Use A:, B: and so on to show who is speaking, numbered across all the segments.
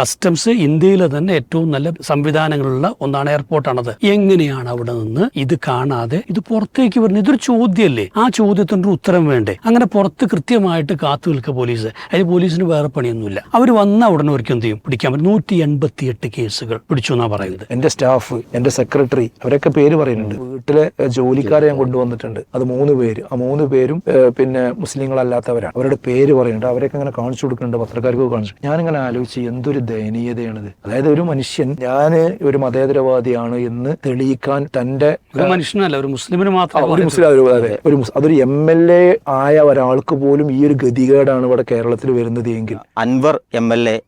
A: Customs ഇന്ത്യയിലെ തന്നെ ഏറ്റവും നല്ല സംവിധാനങ്ങളുള്ള ഒന്നാണ് എയർപോർട്ടാണത്. എങ്ങനെയാണ് അവിടെ നിന്ന് ഇത് കാണാതെ ഇത് പുറത്തേക്ക് വരുന്നത്? ഇതൊരു ചോദ്യമല്ലേ? ആ ചോദ്യത്തിന്റെ ഉത്തരം വേണ്ടേ? അങ്ങനെ പുറത്ത് കൃത്യമായിട്ട് കാത്തു നിൽക്കുക പോലീസ്. അതിന് പോലീസിന് വേറെ പണിയൊന്നുമില്ല. അവർ വന്ന ഉടനെ ഒരിക്കലും എന്ത് ചെയ്യും? പിടിക്കാൻ പറ്റും നൂറ്റി എൺപത്തി എട്ട് കേസുകൾ പിടിച്ചു എന്നാ പറയുന്നത്.
B: എന്റെ സ്റ്റാഫ് എന്റെ സെക്രട്ടറി അവരൊക്കെ പേര് പറയുന്നുണ്ട്. വീട്ടിലെ ജോലിക്കാരെ ഞാൻ കൊണ്ടുവന്നിട്ടുണ്ട്. അത് മൂന്ന് പേര്. ആ മൂന്ന് പേരും പിന്നെ മുസ്ലിങ്ങളല്ലാത്തവരാണ്. അവരുടെ പേര് പറയുന്നുണ്ട്. അവരൊക്കെ ഇങ്ങനെ കാണിച്ചു കൊടുക്കുന്നുണ്ട് പത്രക്കാർക്ക് കാണിച്ചു ഞാനിങ്ങനെ ആലോചിച്ച് എന്തൊരു ദയനീയതയാണിത്. അതായത് ഒരു മനുഷ്യൻ ഞാൻ ഒരു മതേതരവാദിയാണ് എന്ന് തെളിയിക്കാൻ തന്റെ
A: ഒരു മനുഷ്യനല്ല ഒരു മുസ്ലിമിന് മാത്രം
B: ഒരു മുസ്ലിം ഒരു അതെ ഒരു മുസ്- അതൊരു എം എൽ എ ആയ ഒരാൾക്ക് പോലും ഈ ഒരു ഗതികേടാണ് ഇവിടെ കേരളത്തിൽ വരുന്നത് എങ്കിൽ.
C: അൻവർ എം എൽ എ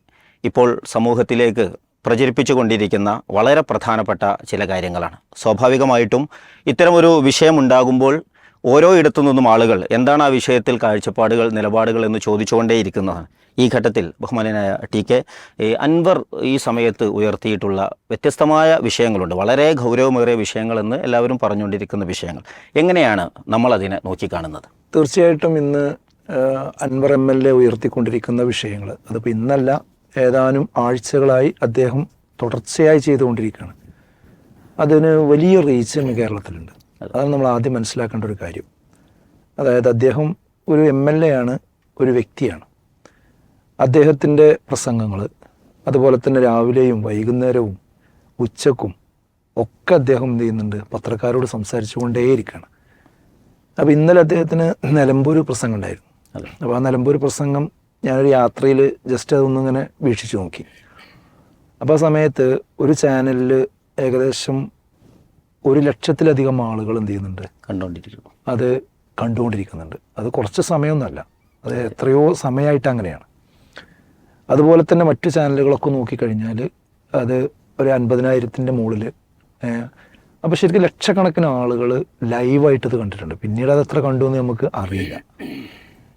C: ഇപ്പോൾ സമൂഹത്തിലേക്ക് പ്രചരിപ്പിച്ചുകൊണ്ടിരിക്കുന്ന വളരെ പ്രധാനപ്പെട്ട ചില കാര്യങ്ങളാണ്. സ്വാഭാവികമായിട്ടും ഇത്തരമൊരു വിഷയമുണ്ടാകുമ്പോൾ ഓരോ ഇടത്തു നിന്നും ആളുകൾ എന്താണ് ആ വിഷയത്തിൽ കാഴ്ചപ്പാടുകൾ നിലപാടുകൾ എന്ന് ചോദിച്ചുകൊണ്ടേയിരിക്കുന്നതാണ്. ഈ ഘട്ടത്തിൽ ബഹുമാനായ ടി കെ അൻവർ ഈ സമയത്ത് ഉയർത്തിയിട്ടുള്ള വ്യത്യസ്തമായ വിഷയങ്ങളുണ്ട്. വളരെ ഗൗരവമേറിയ വിഷയങ്ങളെന്ന് എല്ലാവരും പറഞ്ഞുകൊണ്ടിരിക്കുന്ന വിഷയങ്ങൾ. എങ്ങനെയാണ് നമ്മളതിനെ നോക്കിക്കാണുന്നത്?
B: തീർച്ചയായിട്ടും ഇന്ന് അൻവർ എം എൽ എ ഉയർത്തിക്കൊണ്ടിരിക്കുന്ന വിഷയങ്ങൾ അതിപ്പോൾ ഇന്നല്ല ഏതാനും ആഴ്ചകളായി അദ്ദേഹം തുടർച്ചയായി ചെയ്തുകൊണ്ടിരിക്കുകയാണ്. അതിന് വലിയ റീച്ച് ഇന്ന് കേരളത്തിലുണ്ട്. അതാണ് നമ്മൾ ആദ്യം മനസ്സിലാക്കേണ്ട ഒരു കാര്യം. അതായത് അദ്ദേഹം ഒരു എം എൽ എ ആണ് ഒരു വ്യക്തിയാണ്. അദ്ദേഹത്തിന്റെ പ്രസംഗങ്ങൾ അതുപോലെ തന്നെ രാവിലെയും വൈകുന്നേരവും ഉച്ചക്കും ഒക്കെ അദ്ദേഹം എന്ത് ചെയ്യുന്നുണ്ട്? പത്രക്കാരോട് സംസാരിച്ചു കൊണ്ടേയിരിക്കുകയാണ്. അപ്പോൾ ഇന്നലെ അദ്ദേഹത്തിന് നിലമ്പൂർ പ്രസംഗം ഉണ്ടായിരുന്നു. അപ്പോൾ ആ നിലമ്പൂർ പ്രസംഗം ഞാനൊരു യാത്രയിൽ ജസ്റ്റ് അതൊന്നിങ്ങനെ വീക്ഷിച്ചു നോക്കി. അപ്പോൾ ആ സമയത്ത് ഒരു ചാനലിൽ ഏകദേശം ഒരു ലക്ഷത്തിലധികം ആളുകൾ എന്ത് ചെയ്യുന്നുണ്ട്?
C: കണ്ടുകൊണ്ടിരിക്കുന്നു
B: അത് കണ്ടുകൊണ്ടിരിക്കുന്നുണ്ട്. അത് കുറച്ച് സമയമൊന്നുമല്ല. അത് എത്രയോ സമയമായിട്ട് അങ്ങനെയാണ്. അതുപോലെ തന്നെ മറ്റു ചാനലുകളൊക്കെ നോക്കിക്കഴിഞ്ഞാൽ അത് ഒരു അൻപതിനായിരത്തിന്റെ മുകളിൽ അപ്പോൾ ശരിക്കും ലക്ഷക്കണക്കിന് ആളുകൾ ലൈവായിട്ട് ഇത് കണ്ടിട്ടുണ്ട്. പിന്നീട് അത് എത്ര കണ്ടു എന്ന് നമുക്ക് അറിയില്ല.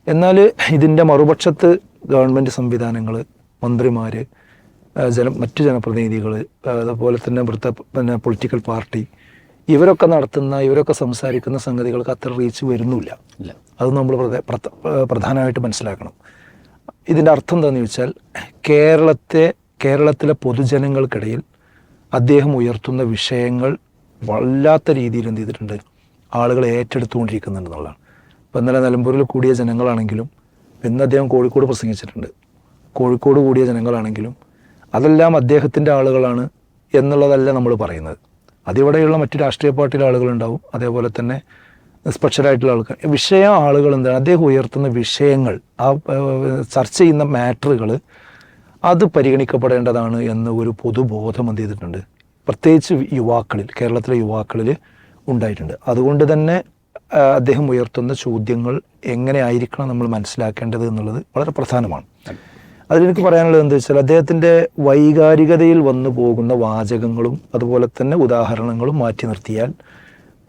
B: എന്നാൽ ഇതിന്റെ മറുപക്ഷത്ത് ഗവൺമെന്റ് സംവിധാനങ്ങൾ മന്ത്രിമാർ ജന മറ്റു ജനപ്രതിനിധികൾ അതുപോലെ തന്നെ വൃത്ത പിന്നെ പൊളിറ്റിക്കൽ പാർട്ടി ഇവരൊക്കെ നടത്തുന്ന ഇവരൊക്കെ സംസാരിക്കുന്ന സംഗതികൾക്ക് അത്ര റീച്ച് വരുന്നില്ല അത് നമ്മൾ പ്രധ- പ്രധ- പ്രധാനമായിട്ട് മനസ്സിലാക്കണം. ഇതിന്റെ അർത്ഥം എന്താണെന്ന് ചോദിച്ചാൽ കേരളത്തെ കേരളത്തിലെ പൊതുജനങ്ങൾക്കിടയിൽ അദ്ദേഹം ഉയർത്തുന്ന വിഷയങ്ങൾ വല്ലാത്ത രീതിയിൽ എന്ത് ചെയ്തിട്ടുണ്ട്? ആളുകൾ ഏറ്റെടുത്തുകൊണ്ടിരിക്കുന്നുണ്ട് എന്നുള്ളതാണ്. ഇപ്പം ഇന്നലെ നിലമ്പൂരിൽ കൂടിയ ജനങ്ങളാണെങ്കിലും ഇന്ന് അദ്ദേഹം കോഴിക്കോട് പ്രസംഗിച്ചിട്ടുണ്ട്. കോഴിക്കോട് കൂടിയ ജനങ്ങളാണെങ്കിലും അതെല്ലാം അദ്ദേഹത്തിന്റെ ആളുകളാണ് എന്നുള്ളതല്ല നമ്മൾ പറയുന്നത്. അതിവിടെയുള്ള മറ്റു രാഷ്ട്രീയ പാർട്ടിയിലെ ആളുകളുണ്ടാവും. അതേപോലെ തന്നെ സ്പെഷ്യലായിട്ടുള്ള ആൾക്കാർ. വിഷയ ആളുകൾ എന്താണ്? അദ്ദേഹം ഉയർത്തുന്ന വിഷയങ്ങൾ ആ ചർച്ച ചെയ്യുന്ന മാറ്ററുകൾ അത് പരിഗണിക്കപ്പെടേണ്ടതാണ് എന്ന് ഒരു പൊതുബോധം എന്ത് ചെയ്തിട്ടുണ്ട്? പ്രത്യേകിച്ച് യുവാക്കളിൽ കേരളത്തിലെ യുവാക്കളിൽ ഉണ്ടായിട്ടുണ്ട്. അതുകൊണ്ട് തന്നെ അദ്ദേഹം ഉയർത്തുന്ന ചോദ്യങ്ങൾ എങ്ങനെ ആയിരിക്കണം നമ്മൾ മനസ്സിലാക്കേണ്ടത് എന്നുള്ളത് വളരെ പ്രധാനമാണ്. അതിലെനിക്ക് പറയാനുള്ളത് എന്താ വെച്ചാൽ അദ്ദേഹത്തിന്റെ വൈകാരികതയിൽ വന്നു പോകുന്ന വാചകങ്ങളും അതുപോലെ തന്നെ ഉദാഹരണങ്ങളും മാറ്റി നിർത്തിയാൽ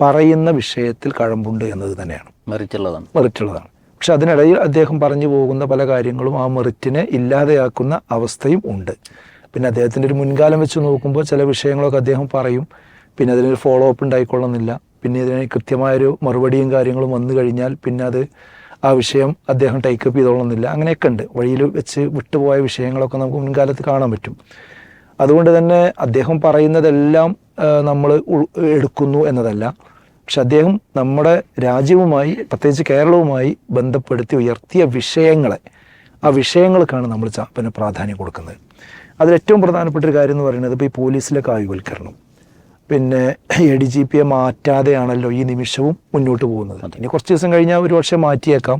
B: പറയുന്ന വിഷയത്തിൽ കഴമ്പുണ്ട് എന്നത് തന്നെയാണ്.
C: മെറിറ്റുള്ളതാണ്.
B: മെറിറ്റുള്ളതാണ്. പക്ഷെ അതിനിടയിൽ അദ്ദേഹം പറഞ്ഞു പോകുന്ന പല കാര്യങ്ങളും ആ മെറിറ്റിനെ ഇല്ലാതെയാക്കുന്ന അവസ്ഥയും ഉണ്ട്. പിന്നെ അദ്ദേഹത്തിന്റെ ഒരു മുൻകാലം വെച്ച് നോക്കുമ്പോൾ ചില വിഷയങ്ങളൊക്കെ അദ്ദേഹം പറയും. പിന്നെ അതിനൊരു ഫോളോ അപ്പ് ഉണ്ടായിക്കൊള്ളുന്നില്ല. പിന്നെ ഇതിന് കൃത്യമായൊരു മറുപടിയും കാര്യങ്ങളും വന്നു കഴിഞ്ഞാൽ പിന്നെ അത് ആ വിഷയം അദ്ദേഹം ടേക്കപ്പ് ചെയ്തോളുന്നില്ല. അങ്ങനെയൊക്കെ ഉണ്ട്. വഴിയിൽ വെച്ച് വിട്ടുപോയ വിഷയങ്ങളൊക്കെ നമുക്ക് മുൻകാലത്ത് കാണാൻ പറ്റും. അതുകൊണ്ട് തന്നെ അദ്ദേഹം പറയുന്നതെല്ലാം നമ്മൾ എടുക്കുന്നു എന്നതല്ല. പക്ഷെ അദ്ദേഹം നമ്മുടെ രാജ്യവുമായി പ്രത്യേകിച്ച് കേരളവുമായി ബന്ധപ്പെടുത്തി ഉയർത്തിയ വിഷയങ്ങളെ ആ വിഷയങ്ങൾക്കാണ് നമ്മൾ പിന്നെ പ്രാധാന്യം കൊടുക്കുന്നത്. അതിലേറ്റവും പ്രധാനപ്പെട്ട ഒരു കാര്യം എന്ന് പറയുന്നത് ഇപ്പോൾ ഈ പോലീസിലെ കായികവൽക്കരണം പിന്നെ എ ഡി ജി പിയെ മാറ്റാതെയാണല്ലോ ഈ നിമിഷവും മുന്നോട്ട് പോകുന്നത്. ഇനി കുറച്ച് ദിവസം കഴിഞ്ഞാൽ ഒരു പക്ഷേ മാറ്റിയേക്കാം.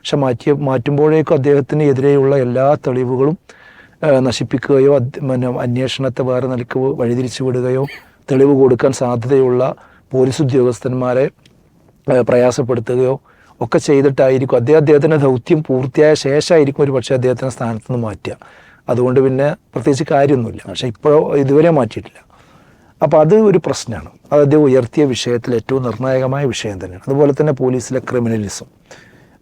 B: പക്ഷെ മാറ്റിയ മാറ്റുമ്പോഴേക്കും അദ്ദേഹത്തിന് എതിരെയുള്ള എല്ലാ തെളിവുകളും നശിപ്പിക്കുകയോ പിന്നെ അന്വേഷണത്തെ വേറെ നിലയ്ക്ക് വഴിതിരിച്ചു വിടുകയോ തെളിവ് കൊടുക്കാൻ സാധ്യതയുള്ള പോലീസ് ഉദ്യോഗസ്ഥന്മാരെ പ്രയാസപ്പെടുത്തുകയോ ഒക്കെ ചെയ്തിട്ടായിരിക്കും. അദ്ദേഹം അദ്ദേഹത്തിന്റെ ദൗത്യം പൂർത്തിയായ ശേഷമായിരിക്കും ഒരു പക്ഷേ അദ്ദേഹത്തിന്റെ സ്ഥാനത്ത് നിന്ന് മാറ്റുക. അതുകൊണ്ട് പിന്നെ പ്രത്യേകിച്ച് കാര്യമൊന്നുമില്ല. പക്ഷെ ഇപ്പോഴോ ഇതുവരെ മാറ്റിയിട്ടില്ല. അപ്പോൾ അത് ഒരു പ്രശ്നമാണ്. അത് അദ്ദേഹം ഉയർത്തിയ വിഷയത്തിൽ ഏറ്റവും നിർണായകമായ വിഷയം തന്നെയാണ്. അതുപോലെ തന്നെ പോലീസിലെ ക്രിമിനലിസം.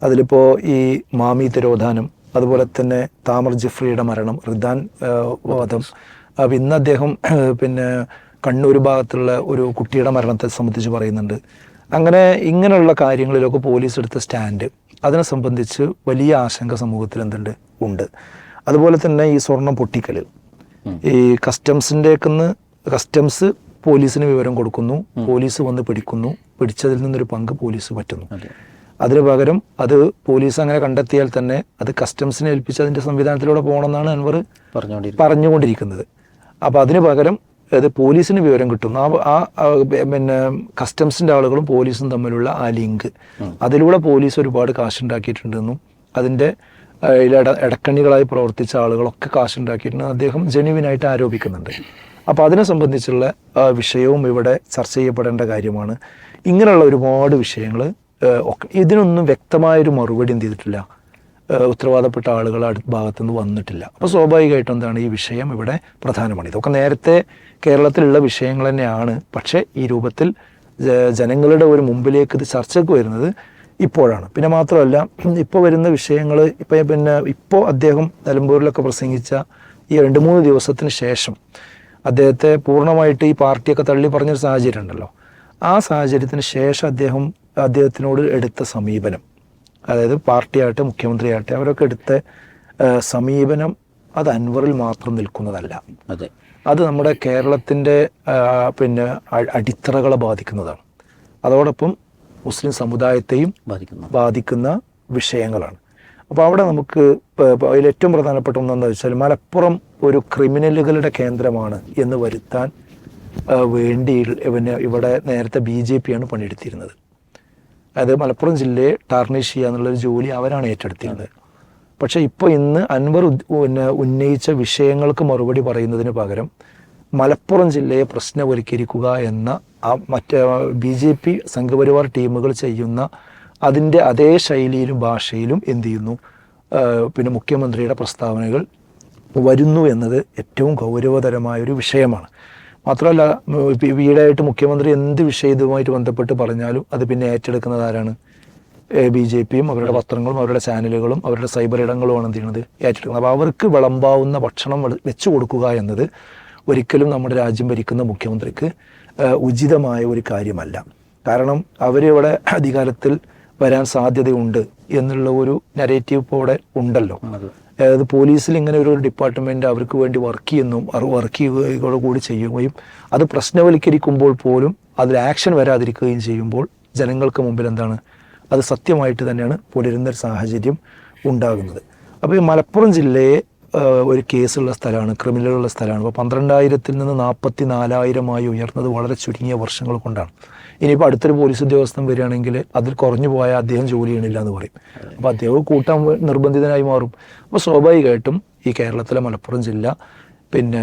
B: അതിലിപ്പോൾ ഈ മാമി തിരോധാനം അതുപോലെ തന്നെ താമർ ജിഫ്രിയുടെ മരണം റിദാൻ വധം ഇന്ന് അദ്ദേഹം പിന്നെ കണ്ണൂർ ഭാഗത്തുള്ള ഒരു കുട്ടിയുടെ മരണത്തെ സംബന്ധിച്ച് പറയുന്നുണ്ട്. അങ്ങനെ ഇങ്ങനെയുള്ള കാര്യങ്ങളിലൊക്കെ പോലീസ് എടുത്ത സ്റ്റാൻഡ് അതിനെ സംബന്ധിച്ച് വലിയ ആശങ്ക സമൂഹത്തിൽ എന്തുണ്ട്? ഉണ്ട്. അതുപോലെ തന്നെ ഈ സ്വർണം പൊട്ടിക്കൽ ഈ കസ്റ്റംസിന്റെക്കുന്ന് കസ്റ്റംസ് പോലീസിന് വിവരം കൊടുക്കുന്നു. പോലീസ് വന്ന് പിടിക്കുന്നു. പിടിച്ചതിൽ നിന്നൊരു പങ്ക് പോലീസ് പറ്റുന്നു.
C: അതെ.
B: അതിന് പകരം അത് പോലീസ് അങ്ങനെ കണ്ടെത്തിയാൽ തന്നെ അത് കസ്റ്റംസിനെ ഏൽപ്പിച്ച് അതിന്റെ സംവിധാനത്തിലൂടെ പോകണമെന്നാണ് അൻവർ
C: പറഞ്ഞുകൊണ്ടിരിക്കും
B: പറഞ്ഞുകൊണ്ടിരിക്കുന്നത്. അപ്പോൾ അതിന് പകരം അത് പോലീസിന് വിവരം കിട്ടും. ആ ആ പിന്നെ കസ്റ്റംസിന്റെ ആളുകളും പോലീസും തമ്മിലുള്ള ആ ലിങ്ക് അതിലൂടെ പോലീസ് ഒരുപാട് കാശുണ്ടാക്കിയിട്ടുണ്ടെന്നും അതിന്റെ ഇടക്കണികളായി പ്രവർത്തിച്ച ആളുകളൊക്കെ കാശുണ്ടാക്കിയിട്ടുണ്ട് അദ്ദേഹം ജെനുവിനായിട്ട് ആരോപിക്കുന്നുണ്ട്. അപ്പോൾ അതിനെ സംബന്ധിച്ചുള്ള വിഷയവും ഇവിടെ ചർച്ച ചെയ്യപ്പെടേണ്ട കാര്യമാണ്. ഇങ്ങനെയുള്ള ഒരുപാട് വിഷയങ്ങൾ ഒക്കെ ഇതിനൊന്നും വ്യക്തമായൊരു മറുപടി എന്ത് ചെയ്തിട്ടില്ല. ഉത്തരവാദപ്പെട്ട ആളുകൾ അടുത്ത ഭാഗത്തുനിന്ന് വന്നിട്ടില്ല. അപ്പോൾ സ്വാഭാവികമായിട്ടും എന്താണ് ഈ വിഷയം ഇവിടെ പ്രധാനമാണ്. ഇതൊക്കെ നേരത്തെ കേരളത്തിലുള്ള വിഷയങ്ങൾ തന്നെയാണ്. പക്ഷേ ഈ രൂപത്തിൽ ജനങ്ങളുടെ ഒരു മുമ്പിലേക്ക് ഇത് ചർച്ചയ്ക്ക് വരുന്നത് ഇപ്പോഴാണ്. പിന്നെ മാത്രമല്ല ഇപ്പോൾ വരുന്ന വിഷയങ്ങൾ ഇപ്പം പിന്നെ ഇപ്പോൾ അദ്ദേഹം നിലമ്പൂരിലൊക്കെ പ്രസംഗിച്ച ഈ രണ്ട് മൂന്ന് ദിവസത്തിന് ശേഷം അദ്ദേഹത്തെ പൂർണമായിട്ട് ഈ പാർട്ടിയൊക്കെ തള്ളി പറഞ്ഞൊരു സാഹചര്യം ഉണ്ടല്ലോ. ആ സാഹചര്യത്തിന് ശേഷം അദ്ദേഹം അദ്ദേഹത്തിനോട് എടുത്ത സമീപനം. അതായത് പാർട്ടിയാകട്ടെ മുഖ്യമന്ത്രിയാകട്ടെ അവരൊക്കെ എടുത്ത സമീപനം അത് അൻവറിൽ മാത്രം നിൽക്കുന്നതല്ല.
C: അതെ.
B: അത് നമ്മുടെ കേരളത്തിന്റെ പിന്നെ അടിത്തറകളെ ബാധിക്കുന്നതാണ്. അതോടൊപ്പം മുസ്ലിം സമുദായത്തെയും
C: ബാധിക്കുന്നു.
B: ബാധിക്കുന്ന വിഷയങ്ങളാണ്. അപ്പോൾ അവിടെ നമുക്ക് അതിൽ ഏറ്റവും പ്രധാനപ്പെട്ട ഒന്നെന്ന് വെച്ചാൽ മലപ്പുറം ഒരു ക്രിമിനലുകളുടെ കേന്ദ്രമാണ് എന്ന് വരുത്താൻ വേണ്ടി പിന്നെ ഇവിടെ നേരത്തെ ബി ജെ പിയാണ് പണിയെടുത്തിരുന്നത്. അതായത് മലപ്പുറം ജില്ലയെ ടാർണിഷ് ചെയ്യുക എന്നുള്ളൊരു ജോലി അവരാണ് ഏറ്റെടുത്തിരുന്നത്. പക്ഷേ ഇപ്പോൾ ഇന്ന് അൻവർ പിന്നെ ഉന്നയിച്ച വിഷയങ്ങൾക്ക് മറുപടി പറയുന്നതിന് പകരം മലപ്പുറം ജില്ലയെ പ്രശ്നവൽക്കരിക്കുക എന്ന ആ മറ്റേ ബി ജെ പി സംഘപരിവാർ ടീമുകൾ ചെയ്യുന്ന അതിന്റെ അതേ ശൈലിയിലും ഭാഷയിലും എന്ത് ചെയ്യുന്നു? പിന്നെ മുഖ്യമന്ത്രിയുടെ പ്രസ്താവനകൾ വരുന്നു എന്നത് ഏറ്റവും ഗൗരവതരമായൊരു വിഷയമാണ്. മാത്രമല്ല ഉം, ഈയിടെയായിട്ട് മുഖ്യമന്ത്രി എന്ത് വിഷയവുമായിട്ട് ബന്ധപ്പെട്ട് പറഞ്ഞാലും അത് പിന്നെ ഏറ്റെടുക്കുന്നത് ആരാണ്? ബി ജെ പിയും അവരുടെ പത്രങ്ങളും അവരുടെ ചാനലുകളും അവരുടെ സൈബർ ഇടങ്ങളുമാണ് എന്ത് ചെയ്യുന്നത് ഏറ്റെടുക്കുന്നത്. അപ്പോൾ അവർക്ക് വിളമ്പാവുന്ന ഭക്ഷണം വെച്ചു കൊടുക്കുക എന്നത് ഒരിക്കലും നമ്മുടെ രാജ്യം ഭരിക്കുന്ന മുഖ്യമന്ത്രിക്ക് ഉചിതമായ ഒരു കാര്യമല്ല. കാരണം അവരിവിടെ അധികാരത്തിൽ വരാൻ സാധ്യതയുണ്ട് എന്നുള്ള ഒരു നരേറ്റീവ് ഇപ്പോൾ ഇവിടെ ഉണ്ടല്ലോ. അതായത് പോലീസിൽ ഇങ്ങനെ ഒരു ഡിപ്പാർട്ട്മെന്റ് അവർക്ക് വേണ്ടി വർക്ക് ചെയ്യുന്നു വർക്ക് ചെയ്യുകയോട് കൂടി ചെയ്യുകയും അത് പ്രശ്നവൽക്കരിക്കുമ്പോൾ പോലും അതിൽ ആക്ഷൻ വരാതിരിക്കുകയും ചെയ്യുമ്പോൾ ജനങ്ങൾക്ക് മുമ്പിൽ എന്താണ്? അത് സത്യമായിട്ട് തന്നെയാണ് പുലരുന്ന ഒരു സാഹചര്യം ഉണ്ടാകുന്നത്. അപ്പോൾ ഈ മലപ്പുറം ജില്ലയെ ഒരു കേസുള്ള സ്ഥലമാണ് ക്രിമിനലുള്ള സ്ഥലമാണ്. അപ്പോൾ പന്ത്രണ്ടായിരത്തിൽ നിന്ന് നാൽപ്പത്തി നാലായിരമായി ഉയർന്നത് വളരെ ചുരുങ്ങിയ വർഷങ്ങൾ കൊണ്ടാണ്. ഇനിയിപ്പോൾ അടുത്തൊരു പോലീസ് ഉദ്യോഗസ്ഥൻ വരികയാണെങ്കിൽ അതിൽ കുറഞ്ഞു പോയാൽ അദ്ദേഹം ജോലി ചെയ്യണില്ല എന്ന് പറയും. അപ്പോൾ അദ്ദേഹം കൂട്ടാൻ നിർബന്ധിതനായി മാറും. അപ്പോൾ സ്വാഭാവികമായിട്ടും ഈ കേരളത്തിലെ മലപ്പുറം ജില്ല പിന്നെ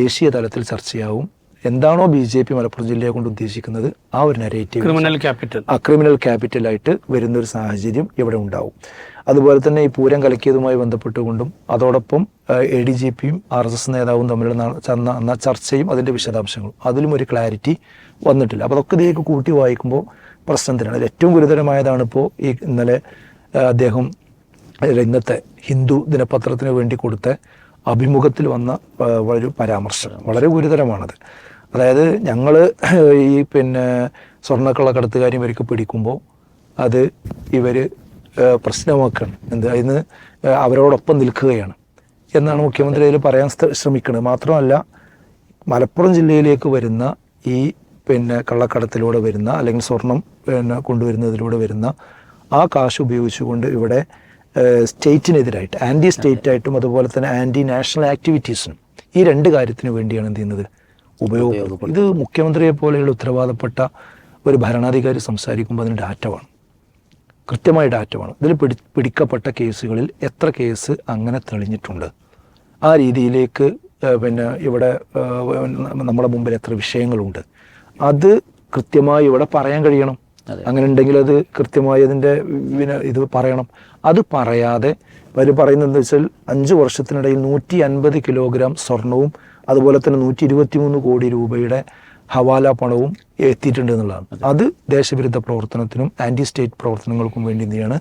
B: ദേശീയ തലത്തിൽ ചർച്ചയാവും. എന്താണോ ബി ജെ പി മലപ്പുറം ജില്ലയെ കൊണ്ട് ഉദ്ദേശിക്കുന്നത് ആ ഒരു നരേറ്റീവ്
A: ക്രിമിനൽ ക്യാപിറ്റൽ
B: ആ ക്രിമിനൽ ക്യാപിറ്റലായിട്ട് വരുന്ന ഒരു സാഹചര്യം ഇവിടെ ഉണ്ടാവും. അതുപോലെ തന്നെ ഈ പൂരം കലക്കിയതുമായി ബന്ധപ്പെട്ടുകൊണ്ടും അതോടൊപ്പം എ ഡി ജി പിയും ആർ എസ് എസ് നേതാവും തമ്മിലുള്ള ചർച്ചയും അതിന്റെ വിശദാംശങ്ങളും. അതിലും ഒരു ക്ലാരിറ്റി വന്നിട്ടില്ല. അപ്പോൾ അതൊക്കെ ഇതിലേക്ക് കൂട്ടി വായിക്കുമ്പോൾ പ്രശ്നം തന്നെയാണ്. ഏറ്റവും ഗുരുതരമായതാണ് ഇപ്പോൾ ഈ ഇന്നലെ അദ്ദേഹം ഇന്നത്തെ ഹിന്ദു ദിനപത്രത്തിന് വേണ്ടി കൊടുത്ത അഭിമുഖത്തിൽ വന്ന ഒരു പരാമർശം. വളരെ ഗുരുതരമാണത്. അതായത് ഞങ്ങൾ ഈ പിന്നെ സ്വർണക്കള്ളക്കടത്തുകാരും ഇവർക്ക് പിടിക്കുമ്പോൾ അത് ഇവർ പ്രശ്നമാക്കണം. എന്ത്? അതിന് അവരോടൊപ്പം നിൽക്കുകയാണ്. എന്നാണ് മുഖ്യമന്ത്രി അതിൽ പറയാൻ ശ്ര- ശ്രമിക്കുന്നത് മാത്രമല്ല മലപ്പുറം ജില്ലയിലേക്ക് വരുന്ന ഈ പിന്നെ കള്ളക്കടത്തിലൂടെ വരുന്ന അല്ലെങ്കിൽ സ്വർണം പിന്നെ കൊണ്ടുവരുന്നതിലൂടെ വരുന്ന ആ കാശ് ഉപയോഗിച്ചുകൊണ്ട് ഇവിടെ സ്റ്റേറ്റിനെതിരായിട്ട് ആന്റി സ്റ്റേറ്റ് ആയിട്ടും അതുപോലെ തന്നെ ആന്റി നാഷണൽ ആക്ടിവിറ്റീസിനും ഈ രണ്ട് കാര്യത്തിന് വേണ്ടിയാണ് എന്ത് ചെയ്യുന്നത്? ഉപയോഗപ്പെടുന്നത് ഇത് മുഖ്യമന്ത്രിയെ പോലെയുള്ള ഉത്തരവാദപ്പെട്ട ഒരു ഭരണാധികാരി സംസാരിക്കുമ്പോൾ അതിന് ഡാറ്റ വേണം. കൃത്യമായ ഡാറ്റ വേണം. ഇതിൽ പിടി പിടിക്കപ്പെട്ട കേസുകളിൽ എത്ര കേസ് അങ്ങനെ തെളിഞ്ഞിട്ടുണ്ട്. ആ രീതിയിലേക്ക് പിന്നെ ഇവിടെ നമ്മുടെ മുമ്പിൽ എത്ര വിഷയങ്ങളുണ്ട്. അത് കൃത്യമായി ഇവിടെ പറയാൻ കഴിയണം. അങ്ങനെ ഉണ്ടെങ്കിൽ അത് കൃത്യമായി അതിന്റെ പിന്നെ ഇത് പറയണം. അത് പറയാതെ അവർ പറയുന്നത് എന്താ വെച്ചാൽ അഞ്ച് വർഷത്തിനിടയിൽ നൂറ്റി അൻപത് കിലോഗ്രാം സ്വർണവും അതുപോലെ തന്നെ നൂറ്റി ഇരുപത്തി മൂന്ന് കോടി രൂപയുടെ ഹവാല പണവും എത്തിയിട്ടുണ്ട് എന്നുള്ളതാണ്. അത് ദേശവിരുദ്ധ പ്രവർത്തനത്തിനും ആന്റി സ്റ്റേറ്റ് പ്രവർത്തനങ്ങൾക്കും വേണ്ടി ചെയ്യാണ്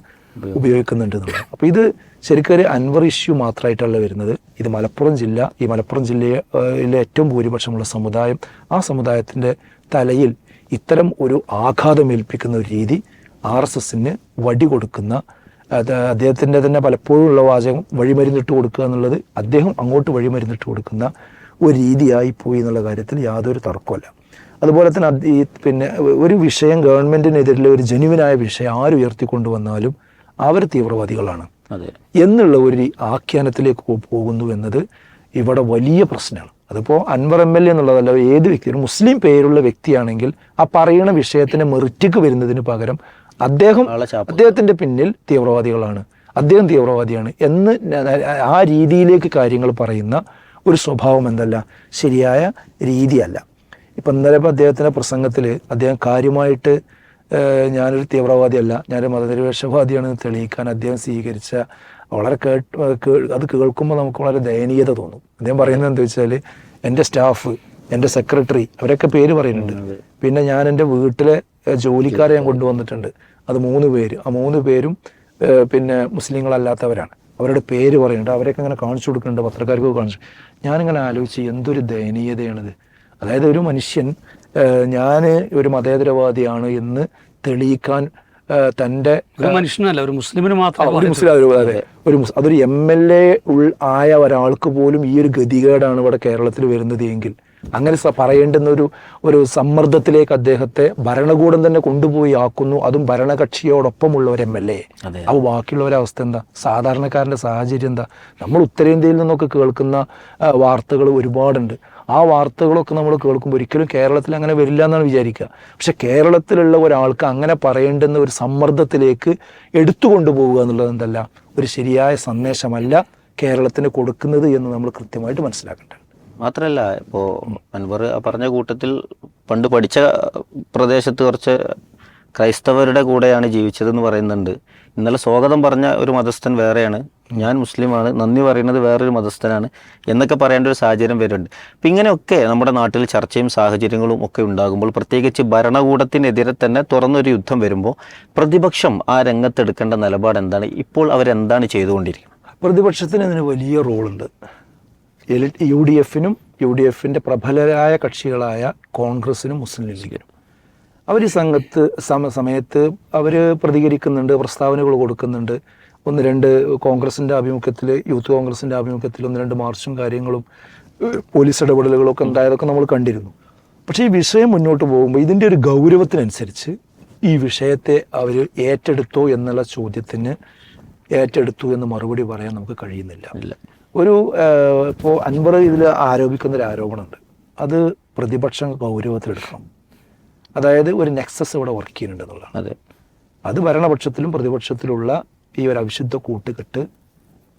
B: ഉപയോഗിക്കുന്നുണ്ട് എന്നുള്ളത്. അപ്പോൾ ഇത് ശരിക്കും ഒരു അൻവർ ഇഷ്യൂ മാത്രമായിട്ടല്ല വരുന്നത്. ഇത് മലപ്പുറം ജില്ല ഈ മലപ്പുറം ജില്ലയിലെ ഏറ്റവും ഭൂരിപക്ഷമുള്ള സമുദായം ആ സമുദായത്തിന്റെ തലയിൽ ഇത്തരം ഒരു ആഘാതം ഏൽപ്പിക്കുന്ന ഒരു രീതി ആർ എസ് എസിന് വടി കൊടുക്കുന്ന അദ്ദേഹത്തിന്റെ തന്നെ പലപ്പോഴും ഉള്ള വാചകം വഴിമരുന്നിട്ട് കൊടുക്കുക എന്നുള്ളത് അദ്ദേഹം അങ്ങോട്ട് വഴിമരുന്നിട്ട് കൊടുക്കുന്ന ഒരു രീതിയായി പോയി എന്നുള്ള കാര്യത്തിൽ യാതൊരു തർക്കമല്ല അതുപോലെ തന്നെ ഈ പിന്നെ ഒരു വിഷയം ഗവൺമെന്റിനെതിരെ ഒരു ജനുവിനായ വിഷയം ആര് ഉയർത്തിക്കൊണ്ടുവന്നാലും അവർ തീവ്രവാദികളാണ്. എന്നുള്ള ഒരു ആഖ്യാനത്തിലേക്ക് പോകുന്നു എന്നത് ഇവിടെ വലിയ പ്രശ്നമാണ്. അതിപ്പോൾ അൻവർ എം എൽ എ എന്നുള്ളതല്ല ഏത് വ്യക്തി ഒരു മുസ്ലിം പേരുള്ള വ്യക്തിയാണെങ്കിൽ ആ പറയുന്ന വിഷയത്തിന് മെറിറ്റിക്ക് വരുന്നതിന് പകരം അദ്ദേഹം അദ്ദേഹത്തിന്റെ പിന്നിൽ തീവ്രവാദികളാണ്. അദ്ദേഹം തീവ്രവാദിയാണ് എന്ന് ആ രീതിയിലേക്ക് കാര്യങ്ങൾ പറയുന്ന ഒരു സ്വഭാവം എന്തല്ല ശരിയായ രീതിയല്ല. ഇപ്പം ഇന്നലെ ഇപ്പം അദ്ദേഹത്തിന്റെ പ്രസംഗത്തിൽ അദ്ദേഹം കാര്യമായിട്ട് ഞാനൊരു തീവ്രവാദിയല്ല ഞാനൊരു മതനിരപേക്ഷവാദിയാണെന്ന് തെളിയിക്കാൻ അദ്ദേഹം സ്വീകരിച്ച വളരെ കേട്ട് അത് കേൾക്കുമ്പോൾ നമുക്ക് വളരെ ദയനീയത തോന്നും. അദ്ദേഹം പറയുന്നത് എന്താ വെച്ചാൽ എന്റെ സ്റ്റാഫ് എന്റെ സെക്രട്ടറി അവരൊക്കെ പേര് പറയുന്നുണ്ട്. പിന്നെ ഞാൻ എന്റെ വീട്ടിലെ ജോലിക്കാരെ ഞാൻ കൊണ്ടുവന്നിട്ടുണ്ട്. അത് മൂന്ന് പേര്. ആ മൂന്ന് പേരും പിന്നെ മുസ്ലിങ്ങളല്ലാത്തവരാണ്. അവരുടെ പേര് പറയുന്നുണ്ട്. അവരൊക്കെ ഇങ്ങനെ കാണിച്ചു കൊടുക്കുന്നുണ്ട് പത്രക്കാർക്ക് കാണിച്ചു. ഞാനിങ്ങനെ ആലോചിച്ച് എന്തൊരു ദയനീയതയാണിത്. അതായത് ഒരു മനുഷ്യൻ ഞാൻ ഒരു മതേതരവാദിയാണ് എന്ന് തെളിയിക്കാൻ
A: തന്റെ മനുഷ്യനല്ല ഒരു മുസ്ലിമിന് മാത്രം
B: ഒരു മുസ്ലിം അതെ ഒരു അതൊരു എം എൽ എ ആയ ഒരാൾക്ക് പോലും ഈ ഒരു ഗതികേടാണ് ഇവിടെ കേരളത്തിൽ വരുന്നത് എങ്കിൽ. അങ്ങനെ പറയേണ്ടുന്ന ഒരു ഒരു സമ്മർദ്ദത്തിലേക്ക് അദ്ദേഹത്തെ ഭരണകൂടം തന്നെ കൊണ്ടുപോയി ആക്കുന്നു. അതും ഭരണകക്ഷിയോടൊപ്പമുള്ള ഒരു എം എൽ എ.
C: അതെ.
B: അപ്പോൾ ഒരവസ്ഥ അവസ്ഥ എന്താ? സാധാരണക്കാരന്റെ സാഹചര്യം എന്താ? നമ്മൾ ഉത്തരേന്ത്യയിൽ നിന്നൊക്കെ കേൾക്കുന്ന വാർത്തകൾ ഒരുപാടുണ്ട്. ആ വാർത്തകളൊക്കെ നമ്മൾ കേൾക്കുമ്പോൾ ഒരിക്കലും കേരളത്തിൽ അങ്ങനെ വരില്ല എന്നാണ് വിചാരിക്കുക. പക്ഷെ കേരളത്തിലുള്ള ഒരാൾക്ക് അങ്ങനെ പറയേണ്ടുന്ന ഒരു സമ്മർദ്ദത്തിലേക്ക് എടുത്തു കൊണ്ടുപോവുക എന്നുള്ളത് എന്തല്ല ഒരു ശരിയായ സന്ദേശമല്ല കേരളത്തിന് കൊടുക്കുന്നത് എന്ന് നമ്മൾ കൃത്യമായിട്ട് മനസ്സിലാക്കേണ്ടത്
C: മാത്രമല്ല ഇപ്പോൾ അൻവർ പറഞ്ഞ കൂട്ടത്തിൽ പണ്ട് പഠിച്ച പ്രദേശത്ത് കുറച്ച് ക്രൈസ്തവരുടെ കൂടെയാണ് ജീവിച്ചതെന്ന് പറയുന്നുണ്ട്. ഇന്നലെ സ്വാഗതം പറഞ്ഞ ഒരു മതസ്ഥൻ വേറെയാണ്. ഞാൻ മുസ്ലിമാണ് നന്ദി പറയുന്നത് വേറൊരു മതസ്ഥനാണ് എന്നൊക്കെ പറയേണ്ട ഒരു സാഹചര്യം വരുന്നുണ്ട്. അപ്പം ഇങ്ങനെയൊക്കെ നമ്മുടെ നാട്ടിൽ ചർച്ചയും സാഹചര്യങ്ങളും ഒക്കെ ഉണ്ടാകുമ്പോൾ പ്രത്യേകിച്ച് ഭരണകൂടത്തിനെതിരെ തന്നെ തുറന്നൊരു യുദ്ധം വരുമ്പോൾ പ്രതിപക്ഷം ആ രംഗത്തെടുക്കേണ്ട നിലപാട് എന്താണ്? ഇപ്പോൾ അവരെന്താണ് ചെയ്തുകൊണ്ടിരിക്കുന്നത്?
B: പ്രതിപക്ഷത്തിന് അതിന് വലിയ റോളുണ്ട്. യു ഡി എഫിനും യു ഡി എഫിന്റെ പ്രബലരായ കക്ഷികളായ കോൺഗ്രസിനും മുസ്ലിം ലീഗിനും. അവർ ഈ സംഘത്ത് സമ സമയത്ത് അവർ പ്രതികരിക്കുന്നുണ്ട് പ്രസ്താവനകൾ കൊടുക്കുന്നുണ്ട്. ഒന്ന് രണ്ട് കോൺഗ്രസിന്റെ ആഭിമുഖ്യത്തിൽ യൂത്ത് കോൺഗ്രസിന്റെ ആഭിമുഖ്യത്തിൽ ഒന്ന് രണ്ട് മാർച്ചും കാര്യങ്ങളും പോലീസ് ഇടപെടലുകളൊക്കെ ഉണ്ടായതൊക്കെ നമ്മൾ കണ്ടിരുന്നു. പക്ഷേ ഈ വിഷയം മുന്നോട്ട് പോകുമ്പോൾ ഇതിന്റെ ഒരു ഗൗരവത്തിനനുസരിച്ച് ഈ വിഷയത്തെ അവർ ഏറ്റെടുത്തോ എന്നുള്ള ചോദ്യത്തിന് ഏറ്റെടുത്തു എന്ന് മറുപടി പറയാൻ നമുക്ക് കഴിയുന്നില്ല. ഒരു ഇപ്പോൾ അൻവർ ഇതിൽ ആരോപിക്കുന്ന ഒരു ആരോപണമുണ്ട്. അത് പ്രതിപക്ഷം ഗൗരവത്തിലെടുക്കണം. അതായത് ഒരു നെക്സസ് ഇവിടെ വർക്ക് ചെയ്യുന്നുണ്ട് എന്നുള്ളതാണ്.
C: അതെ.
B: അത് ഭരണപക്ഷത്തിലും പ്രതിപക്ഷത്തിലുള്ള ഈ ഒരു അവിശുദ്ധ കൂട്ടുകെട്ട്